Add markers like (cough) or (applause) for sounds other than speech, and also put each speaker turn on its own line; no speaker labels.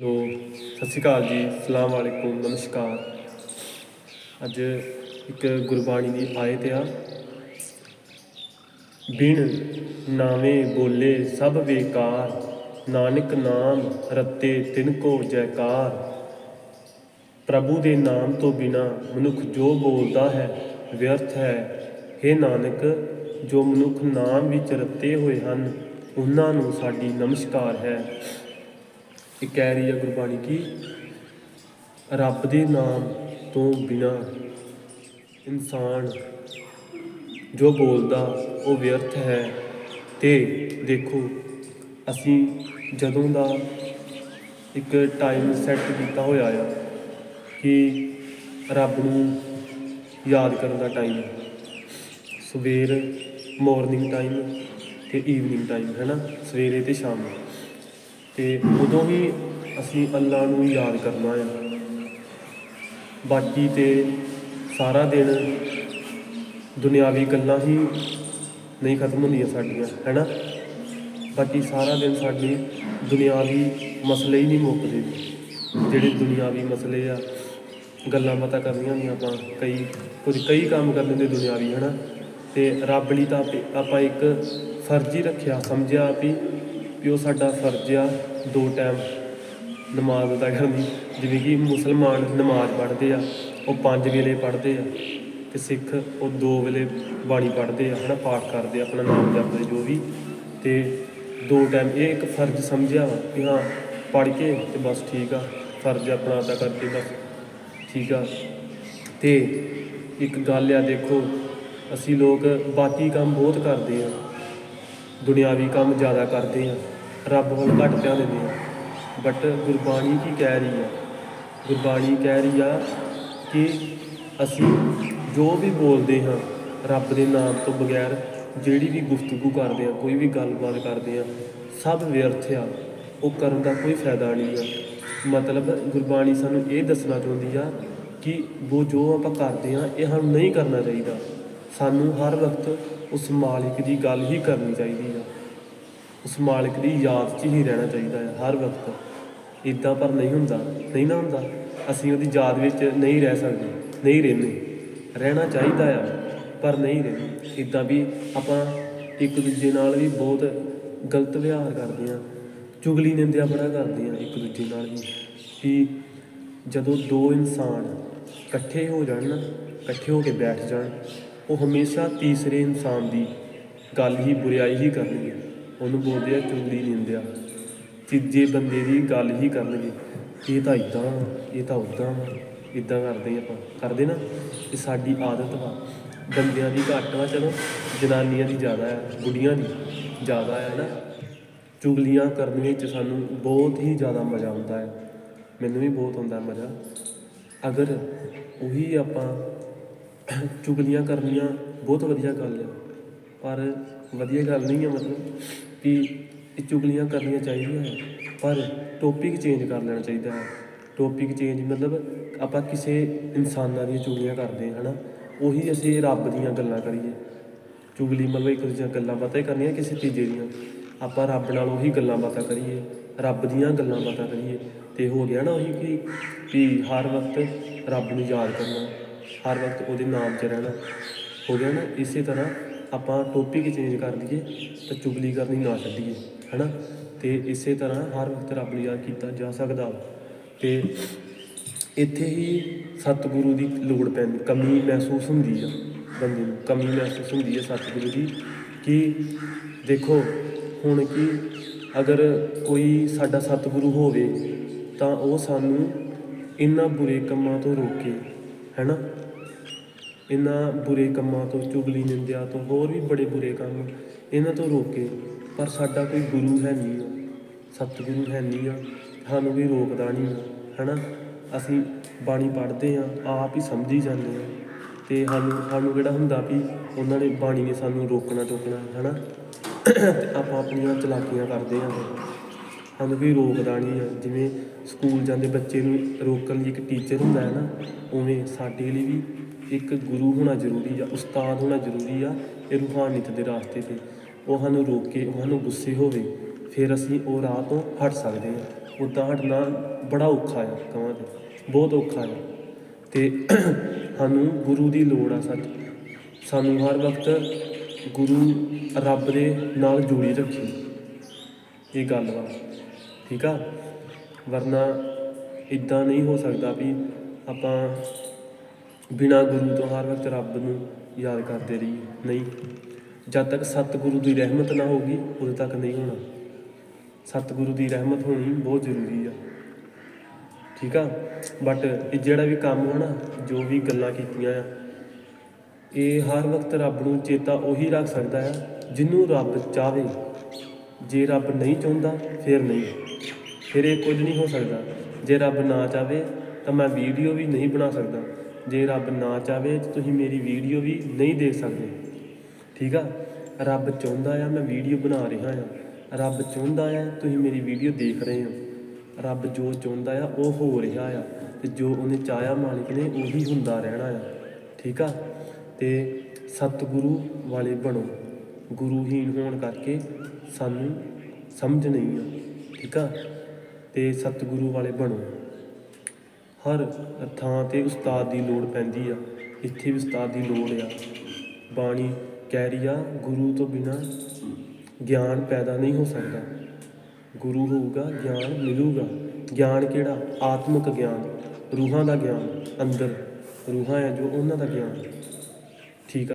Hello ਸਤਿ ਸ਼੍ਰੀ ਅਕਾਲ ਜੀ। ਸਲਾਮ ਵਾਲੇਕੁਮ ਨਮਸਕਾਰ। ਅੱਜ ਇੱਕ ਗੁਰਬਾਣੀ ਦੀ ਆਇਤ ਆ। ਬਿਨ ਨਾਵੇਂ ਬੋਲੇ ਸਭ ਬੇਕਾਰ, ਨਾਨਕ ਨਾਮ ਰਤੇ ਤਿਨ ਕੋ ਜੈਕਾਰ। ਪ੍ਰਭੂ ਦੇ ਨਾਮ ਤੋਂ ਬਿਨਾ ਮਨੁੱਖ ਜੋ ਬੋਲਦਾ ਹੈ, ਵਿਅਰਥ ਹੈ। हे ਨਾਨਕ, ਜੋ ਮਨੁੱਖ ਨਾਮ ਵਿੱਚ ਰਤੇ ਹੋਏ ਹਨ, ਉਹਨਾਂ ਨੂੰ ਸਾਡੀ ਨਮਸਕਾਰ ਹੈ। ਇਹ ਕਹਿ ਰਹੀ ਹੈ ਗੁਰਬਾਣੀ ਕੀ ਰੱਬ ਦੇ ਨਾਮ ਤੋਂ ਬਿਨਾ ਇਨਸਾਨ ਜੋ ਬੋਲਦਾ, ਉਹ ਵਿਅਰਥ ਹੈ। ਤੇ ਦੇਖੋ, ਅਸੀਂ ਜਦੋਂ ਦਾ ਇੱਕ ਟਾਈਮ ਸੈੱਟ ਕੀਤਾ ਹੋਇਆ ਆ ਕਿ ਰੱਬ ਨੂੰ ਯਾਦ ਕਰਨ ਦਾ ਟਾਈਮ ਸਵੇਰ ਮਾਰਨਿੰਗ ਟਾਈਮ ਤੇ ਈਵਨਿੰਗ ਟਾਈਮ ਹੈ ਨਾ ਸਵੇਰੇ ਤੇ ਸ਼ਾਮ। ਨੂੰ ਤੇ ਉਦੋਂ ਹੀ ਅਸੀਂ ਅੱਲਾ ਨੂੰ ਯਾਦ ਕਰਨਾ ਆ। ਬਾਕੀ ਤੇ ਸਾਰਾ ਦਿਨ ਦੁਨਿਆਵੀ ਗੱਲਾਂ ਹੀ ਨਹੀਂ ਖਤਮ ਹੁੰਦੀਆਂ ਸਾਡੀਆਂ, ਹੈਨਾ? ਬਾਕੀ ਸਾਰਾ ਦਿਨ ਸਾਡੀ ਦੁਨਿਆਵੀ ਮਸਲੇ ਹੀ ਨਹੀਂ ਮੁੱਕਦੇ। ਜਿਹੜੇ ਦੁਨਿਆਵੀ ਮਸਲੇ ਆ, ਗੱਲਾਂ ਬਾਤਾਂ ਕਰਨੀਆਂ ਹੁੰਦੀਆਂ ਆਪਾਂ, ਕਈ ਕੁਝ ਕਈ ਕੰਮ ਕਰ ਲੈਂਦੇ ਦੁਨਿਆਵੀ, ਹਨਾ? ਤੇ ਰੱਬ ਲਈ ਤਾਂ ਆਪਾਂ ਇੱਕ ਫਰਜ਼ ਹੀ ਰੱਖਿਆ, ਸਮਝਿਆ ਵੀ ਵੀ ਉਹ ਸਾਡਾ ਫਰਜ਼ ਆ ਦੋ ਟਾਈਮ ਨਮਾਜ਼ ਅਦਾ ਕਰਨੀ ਜਿਵੇਂ ਕਿ ਮੁਸਲਮਾਨ ਨਮਾਜ਼ ਪੜ੍ਹਦੇ ਆ, ਉਹ ਪੰਜ ਵੇਲੇ ਪੜ੍ਹਦੇ ਆ ਤੇ ਸਿੱਖ ਉਹ ਦੋ ਵੇਲੇ ਬਾਣੀ ਪੜ੍ਹਦੇ ਆ, ਹਨਾ, ਪਾਠ ਕਰਦੇ ਆ, ਆਪਣਾ ਨਾਮ ਜਪਦੇ ਜੋ ਵੀ। ਤੇ ਦੋ ਟਾਈਮ ਇਹ ਇੱਕ ਫਰਜ਼ ਸਮਝਿਆ ਵਾ ਕਿ ਹਾਂ, ਪੜ੍ਹ ਕੇ ਤੇ ਬਸ ਠੀਕ ਆ, ਫਰਜ਼ ਆਪਣਾ ਅਦਾ ਕਰਕੇ ਬਸ ਠੀਕ ਆ। ਤੇ ਇੱਕ ਗੱਲ ਆ ਦੇਖੋ, ਅਸੀਂ ਲੋਕ ਬਾਕੀ ਕੰਮ ਬਹੁਤ ਕਰਦੇ ਆ। ਦੁਨਿਆਵੀ ਕੰਮ ਜ਼ਿਆਦਾ ਕਰਦੇ ਆ, ਰੱਬ ਵੱਲ ਘੱਟ ਧਿਆਨ ਦਿੰਦੇ ਆ। ਬਟ ਗੁਰਬਾਣੀ ਕੀ ਕਹਿ ਰਹੀ ਆ? ਗੁਰਬਾਣੀ ਕਹਿ ਰਹੀ ਆ ਕਿ ਅਸੀਂ ਜੋ ਵੀ ਬੋਲਦੇ ਹਾਂ, ਰੱਬ ਦੇ ਨਾਮ ਤੋਂ ਬਗੈਰ ਜਿਹੜੀ ਵੀ ਗੁਫ਼ਤਗੂ ਕਰਦੇ ਆ, ਕੋਈ ਵੀ ਗੱਲਬਾਤ ਕਰਦੇ ਆ, ਸਭ ਵਿਅਰਥ ਆ। ਉਹ ਕਰਨ ਦਾ ਕੋਈ ਫਾਇਦਾ ਨਹੀਂ ਆ। ਮਤਲਬ ਗੁਰਬਾਣੀ ਸਾਨੂੰ ਇਹ ਦੱਸਣਾ ਚਾਹੁੰਦੀ ਆ ਕਿ ਉਹ ਜੋ ਆਪਾਂ ਕਰਦੇ ਆ, ਇਹ ਸਾਨੂੰ ਨਹੀਂ ਕਰਨਾ ਚਾਹੀਦਾ। ਸਾਨੂੰ ਹਰ ਵਕਤ ਉਸ ਮਾਲਿਕ ਦੀ ਗੱਲ ਹੀ ਕਰਨੀ ਚਾਹੀਦੀ ਆ। ਉਸ ਮਾਲਿਕ ਦੀ ਯਾਦ 'ਚ ਹੀ ਰਹਿਣਾ ਚਾਹੀਦਾ ਹੈ ਹਰ ਵਕਤ। ਇਦਾਂ ਪਰ ਨਹੀਂ ਹੁੰਦਾ, ਨਹੀਂ ਨਾ ਹੁੰਦਾ। ਅਸੀਂ ਉਹਦੀ ਯਾਦ ਵਿੱਚ ਨਹੀਂ ਰਹਿ ਸਕਦੇ, ਨਹੀਂ ਰਹਿੰਦੇ। ਰਹਿਣਾ ਚਾਹੀਦਾ ਆ, ਪਰ ਨਹੀਂ ਰਹਿੰਦੇ। ਇਦਾਂ ਵੀ ਆਪਾਂ ਇੱਕ ਦੂਜੇ ਨਾਲ ਵੀ ਬਹੁਤ ਗਲਤ ਵਿਹਾਰ ਕਰਦੇ ਆ। ਚੁਗਲੀ ਨਿੰਦਿਆ ਬੜਾ ਕਰਦੇ ਆ ਇੱਕ ਦੂਜੇ ਨਾਲ ਵੀ। ਕਿ ਜਦੋਂ ਦੋ ਇਨਸਾਨ ਇਕੱਠੇ ਹੋ ਜਾਣ ਨਾ, ਇਕੱਠੇ ਹੋ ਕੇ ਬੈਠ ਜਾਣ ਉਹ ਹਮੇਸ਼ਾ ਤੀਸਰੇ ਇਨਸਾਨ ਦੀ ਗੱਲ ਹੀ, ਬੁਰਾਈ ਹੀ ਕਰਨਗੇ। ਉਹਨੂੰ ਬੋਲਦੇ ਆ ਚੁਗਲੀ ਨਿੰਦਿਆ। ਤੀਜੇ ਬੰਦੇ ਦੀ ਗੱਲ ਹੀ ਕਰਨਗੇ, ਇਹ ਤਾਂ ਇਦਾਂ ਇਹ ਤਾਂ ਉਦਾਂ ਇਦਾਂ ਕਰਦੇ ਆਪਾਂ। ਕਰਦੇ ਨਾ, ਇਹ ਸਾਡੀ ਆਦਤ ਵਾ। ਬੰਦਿਆਂ ਦੀ ਘੱਟ ਵਾ, ਚਲੋ। ਜਨਾਨੀਆਂ ਦੀ ਜ਼ਿਆਦਾ ਹੈ ਬੁੱਢੀਆਂ ਦੀ ਜ਼ਿਆਦਾ ਹੈ ਨਾ। ਚੁਗਲੀਆਂ ਕਰਨ ਵਿੱਚ ਸਾਨੂੰ ਬਹੁਤ ਹੀ ਜ਼ਿਆਦਾ ਮਜ਼ਾ ਆਉਂਦਾ ਹੈ ਮੈਨੂੰ ਵੀ ਬਹੁਤ ਆਉਂਦਾ ਮਜ਼ਾ। ਅਗਰ ਉਹੀ ਆਪਾਂ ਚੁਗਲੀਆਂ ਕਰਨੀਆਂ ਬਹੁਤ ਵਧੀਆ ਗੱਲ ਹੈ ਪਰ ਵਧੀਆ ਗੱਲ ਨਹੀਂ ਹੈ ਮਤਲਬ ਕਿ ਇਹ ਚੁਗਲੀਆਂ ਕਰਨੀਆਂ ਚਾਹੀਦੀਆਂ ਹੈ ਪਰ ਟੌਪਿਕ ਚੇਂਜ ਕਰ ਲੈਣਾ ਚਾਹੀਦਾ ਹੈ ਟੌਪਿਕ ਚੇਂਜ ਮਤਲਬ ਆਪਾਂ ਕਿਸੇ ਇਨਸਾਨਾਂ ਦੀਆਂ ਚੁਗਲੀਆਂ ਕਰਦੇ ਹਾਂ ਹਨਾ? ਉਹੀ ਅਸੀਂ ਰੱਬ ਦੀਆਂ ਗੱਲਾਂ ਕਰੀਏ। ਚੁਗਲੀ ਮਤਲਬ ਇੱਕ ਦੂਜੇ ਗੱਲਾਂ ਬਾਤਾਂ ਹੀ ਕਰਨੀਆਂ ਕਿਸੇ ਤੀਜੇ ਦੀਆਂ। ਆਪਾਂ ਰੱਬ ਨਾਲ ਉਹੀ ਗੱਲਾਂ ਬਾਤਾਂ ਕਰੀਏ, ਰੱਬ ਦੀਆਂ ਗੱਲਾਂ ਬਾਤਾਂ ਕਰੀਏ। ਤੇ ਹੋ ਗਿਆ ਨਾ ਉਹੀ ਕਿ ਹਰ ਵਕਤ ਰੱਬ ਨੂੰ ਯਾਦ ਕਰਨਾ। ਹਰ ਵਕਤ ਉਹਦੇ ਨਾਮ 'ਚ ਰਹਿਣਾ। ਹੋ ਗਿਆ ਨਾ, ਇਸੇ ਤਰ੍ਹਾਂ ਆਪਾਂ ਟੌਪਿਕ ਚੇਂਜ ਕਰ ਲਈਏ ਤਾਂ ਚੁਗਲੀ ਕਰਨੀ ਨਾ ਛੱਡੀਏ, ਹੈਨਾ? ਤੇ ਇਸੇ ਤਰ੍ਹਾਂ ਹਰ ਵਕਤ ਰੱਬ ਨੂੰ ਯਾਦ ਕੀਤਾ, ਜਾ ਸਕਦਾ ਤੇ ਇੱਥੇ ਹੀ ਸਤਿਗੁਰੂ ਦੀ ਲੋੜ ਪੈਂਦੀ, ਕਮੀ ਮਹਿਸੂਸ ਹੁੰਦੀ ਆ ਬੰਦੇ ਨੂੰ, ਕਮੀ ਮਹਿਸੂਸ ਹੁੰਦੀ ਹੈ ਸਤਿਗੁਰੂ ਦੀ ਕਿ ਦੇਖੋ, ਹੁਣ ਕਿ ਅਗਰ ਕੋਈ ਸਾਡਾ ਸਤਿਗੁਰੂ ਹੋਵੇ ਤਾਂ ਉਹ ਸਾਨੂੰ ਇਹਨਾਂ ਬੁਰੇ ਕੰਮਾਂ ਤੋਂ ਰੋਕੇ ਹੈ ਨਾ ਇਹਨਾਂ ਬੁਰੇ ਕੰਮਾਂ ਤੋਂ ਚੁਗਲੀ ਨਿੰਦਿਆ ਤੋਂ ਹੋਰ ਵੀ ਬੜੇ ਬੁਰੇ ਕੰਮ ਇਹਨਾਂ ਤੋਂ ਰੋਕੇ। ਪਰ ਸਾਡਾ ਕੋਈ ਗੁਰੂ ਹੈ ਨਹੀਂ ਆ। ਸਤਿਗੁਰੂ ਹੈ ਨਹੀਂ ਆ। ਸਾਨੂੰ ਵੀ ਰੋਕਦਾ ਨਹੀਂ ਆ, ਹੈਨਾ? ਅਸੀਂ ਬਾਣੀ ਪੜ੍ਹਦੇ ਆ ਆਪ ਹੀ ਸਮਝੀ ਜਾਂਦੇ ਆ ਤੇ ਸਾਨੂੰ ਸਾਨੂੰ ਕਿਹੜਾ ਹੁੰਦਾ ਵੀ ਉਹਨਾਂ ਨੇ ਬਾਣੀ ਨੇ ਸਾਨੂੰ ਰੋਕਣਾ ਟੋਕਣਾ ਹੈਨਾ? ਤੇ ਆਪਾਂ ਆਪਣੀਆਂ ਚਲਾਕੀਆਂ ਕਰਦੇ ਆ ਸਾਨੂੰ ਕੋਈ ਰੋਕਦਾ ਨਹੀਂ ਆ। ਜਿਵੇਂ ਸਕੂਲ ਜਾਂਦੇ ਬੱਚੇ ਨੂੰ ਰੋਕਣ ਲਈ ਇੱਕ ਟੀਚਰ ਹੁੰਦਾ ਹੈ ਨਾ, ਉਵੇਂ ਸਾਡੇ ਲਈ ਵੀ ਇੱਕ ਗੁਰੂ ਹੋਣਾ ਜ਼ਰੂਰੀ ਆ, ਉਸਤਾਦ ਹੋਣਾ ਜ਼ਰੂਰੀ ਆ, ਇਹ ਰੂਹਾਨੀਅਤ ਦੇ ਰਾਸਤੇ ਤੇ। ਉਹ ਸਾਨੂੰ ਰੋਕੇ, ਉਹ ਸਾਨੂੰ ਗੁੱਸੇ ਹੋਵੇ, ਫਿਰ ਅਸੀਂ ਉਹ ਰਾਹ ਤੋਂ ਹਟ ਸਕਦੇ ਹਾਂ। ਉੱਦਾਂ ਹਟਣਾ ਬੜਾ ਔਖਾ ਆ ਕਹਾਂ ਤੇ। ਬਹੁਤ ਔਖਾ ਆ। ਤੇ (clears throat) ਸਾਨੂੰ ਗੁਰੂ ਦੀ ਲੋੜ ਆ ਸੱਚ ਸਾਨੂੰ ਹਰ ਵਕਤ ਗੁਰੂ ਰੱਬ ਦੇ ਨਾਲ ਜੋੜੀ ਰੱਖੀ। ਇਹ ਗੱਲ ਵਾ। ਠੀਕ ਆ? ਵਰਨਾ ਇਦਾਂ ਨਹੀਂ ਹੋ ਸਕਦਾ ਵੀ ਆਪਾਂ ਬਿਨਾ ਗੁਰੂ ਤੋਂ ਹਰ ਵਕਤ ਰੱਬ ਨੂੰ ਯਾਦ ਕਰਦੇ ਰਹੀਏ। ਨਹੀਂ। ਜਦ ਤੱਕ ਸਤਿਗੁਰੂ ਦੀ ਰਹਿਮਤ ਨਾ ਹੋਗੀ ਉਦੋਂ ਤੱਕ ਨਹੀਂ ਹੋਣਾ। ਸਤਿਗੁਰੂ ਦੀ ਰਹਿਮਤ ਹੋਣੀ ਬਹੁਤ ਜ਼ਰੂਰੀ ਆ। ਠੀਕ ਆ? ਬਟ ਇਹ ਜਿਹੜਾ ਵੀ ਕੰਮ ਹੋਣਾ ਜੋ ਵੀ ਗੱਲਾਂ ਕੀਤੀਆਂ ਆ, ਇਹ ਹਰ ਵਕਤ ਰੱਬ ਨੂੰ ਚੇਤਾ ਉਹੀ ਰੱਖ ਸਕਦਾ ਆ, ਜਿਹਨੂੰ ਰੱਬ ਚਾਵੇ ਜੇ ਰੱਬ ਨਹੀਂ ਚਾਹੁੰਦਾ, ਫਿਰ ਨਹੀਂ। ਫਿਰ ਇਹ ਕੁਝ ਨਹੀਂ ਹੋ ਸਕਦਾ। ਜੇ ਰੱਬ ਨਾ ਚਾਵੇ ਤਾਂ ਮੈਂ ਵੀਡੀਓ ਵੀ ਨਹੀਂ ਬਣਾ ਸਕਦਾ। ਜੇ ਰੱਬ ਨਾ ਚਾਵੇ ਤਾਂ ਤੁਸੀਂ ਮੇਰੀ ਵੀਡੀਓ ਵੀ ਨਹੀਂ ਦੇਖ ਸਕਦੇ। ਠੀਕ ਆ? ਰੱਬ ਚਾਹੁੰਦਾ ਆ ਮੈਂ ਵੀਡੀਓ ਬਣਾ ਰਿਹਾ ਆ। ਰੱਬ ਚਾਹੁੰਦਾ ਆ ਤੁਸੀਂ ਮੇਰੀ ਵੀਡੀਓ ਦੇਖ ਰਹੇ ਹੋ। ਰੱਬ ਜੋ ਚਾਹੁੰਦਾ ਆ ਉਹ ਹੋ ਰਿਹਾ ਆ ਤੇ ਜੋ ਉਹਨੇ ਚਾਹਿਆ ਮਾਲਿਕ ਨੇ ਉਹੀ ਹੁੰਦਾ ਰਹਿਣਾ ਆ। ਠੀਕ ਆ? ਤੇ ਸਤਿਗੁਰੂ ਵਾਲੇ ਬਣੋ। ਗੁਰੂਹੀਣ ਹੋਣ ਕਰਕੇ ਸਾਨੂੰ ਸਮਝ ਨਹੀਂ ਆ। ਠੀਕ ਆ? ਤੇ ਸਤਿਗੁਰੂ ਵਾਲੇ ਬਣੋ। ਹਰ ਥਾਂ ਤੇ ਉਸਤਾਦ ਦੀ ਲੋੜ ਪੈਂਦੀ ਆ, ਇੱਥੇ ਵੀ ਉਸਤਾਦ ਦੀ ਲੋੜ ਆ। ਬਾਣੀ ਕਹਿ ਰਹੀ ਆ, ਗੁਰੂ ਤੋਂ ਬਿਨਾ ਗਿਆਨ ਪੈਦਾ ਨਹੀਂ ਹੋ ਸਕਦਾ। ਗੁਰੂ ਹੋਊਗਾ, ਗਿਆਨ ਮਿਲੂਗਾ। ਗਿਆਨ ਕਿਹੜਾ? ਆਤਮਿਕ ਗਿਆਨ। ਰੂਹਾਂ ਦਾ ਗਿਆਨ, ਅੰਦਰ। ਰੂਹਾਂ ਆ ਜੋ ਉਹਨਾਂ ਦਾ ਗਿਆਨ।